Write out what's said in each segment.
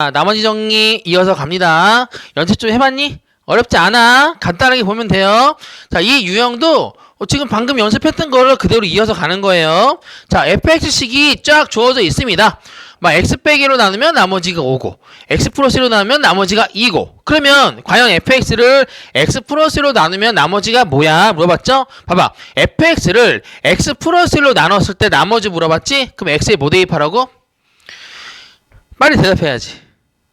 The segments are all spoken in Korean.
자, 나머지 정리 이어서 갑니다. 연습 좀 해봤니? 어렵지 않아. 간단하게 보면 돼요. 자, 이 유형도 어, 지금 방금 연습했던 거를 그대로 이어서 가는 거예요. 자, fx식이 쫙 주어져 있습니다. 막 x 빼기 로 나누면 나머지가 5고 x 플러스로 나누면 나머지가 2고 그러면 과연 fx를 x 플러스로 나누면 나머지가 뭐야 물어봤죠? 봐봐 fx를 x 플러스로 나눴을 때 나머지 물어봤지? 그럼 x에 뭐 대입하라고? 빨리 대답해야지.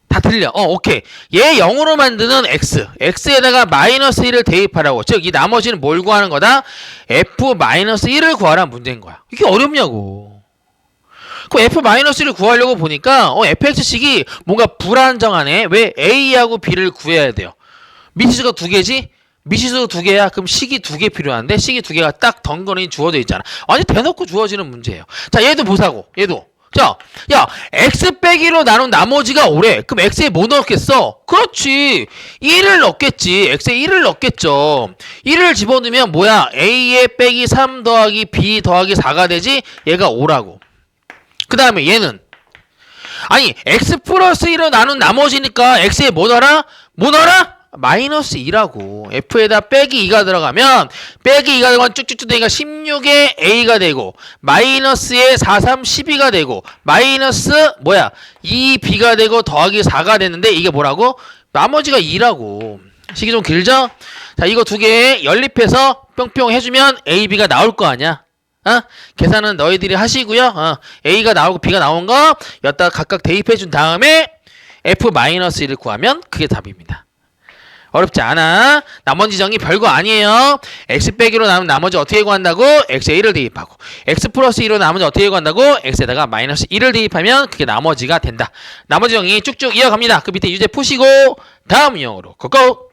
다 들려. 어, 오케이. 얘 0으로 만드는 x. x에다가 마이너스 1을 대입하라고. 즉, 이 나머지는 뭘 구하는 거다? f 마이너스 1을 구하라는 문제인 거야. 이게 어렵냐고. 그 f 마이너스 1을 구하려고 보니까, 어, fx식이 뭔가 불안정하네. 왜 a하고 b를 구해야 돼요? 미지수가 두 개지? 미지수 두 개야? 그럼 식이 두 개 필요한데, 식이 두 개가 딱 덩그러니 주어져 있잖아. 완전 대놓고 주어지는 문제예요. 자, 얘도 보자고. 얘도. 자, 야, x 빼기로 나눈 나머지가 5래. 그럼 x에 뭐 넣겠어? 그렇지. 1을 넣겠지. x에 1을 넣겠죠. 1을 집어넣으면 뭐야? a에 빼기 3 더하기 b 더하기 4가 되지? 얘가 5라고. 그 다음에 얘는 아니 x 플러스 1로 나눈 나머지니까 x에 뭐 넣어라? 뭐 넣어라? 마이너스 2라고 f에다 빼기 2가 들어가면 빼기 2가 들어가면 쭉쭉쭉 되니까 16에 a가 되고 마이너스에 4, 3, 12가 되고 마이너스 뭐야 2b가 되고 더하기 4가 됐는데 이게 뭐라고? 나머지가 2라고 식이 좀 길죠? 자 이거 두 개 연립해서 뿅뿅 해주면 a, b가 나올 거 아니야 어? 계산은 너희들이 하시고요. 어, A가 나오고 B가 나온 거 여기다 각각 대입해 준 다음에 F-1을 구하면 그게 답입니다. 어렵지 않아. 나머지 정의 별거 아니에요. X 빼기로 나면 나머지 어떻게 구한다고? X에 1을 대입하고 X 플러스 1로 나머지 어떻게 구한다고? X에다가 마이너스 1을 대입하면 그게 나머지가 된다. 나머지 정의 쭉쭉 이어갑니다. 그 밑에 유제 푸시고 다음 유형으로 고고!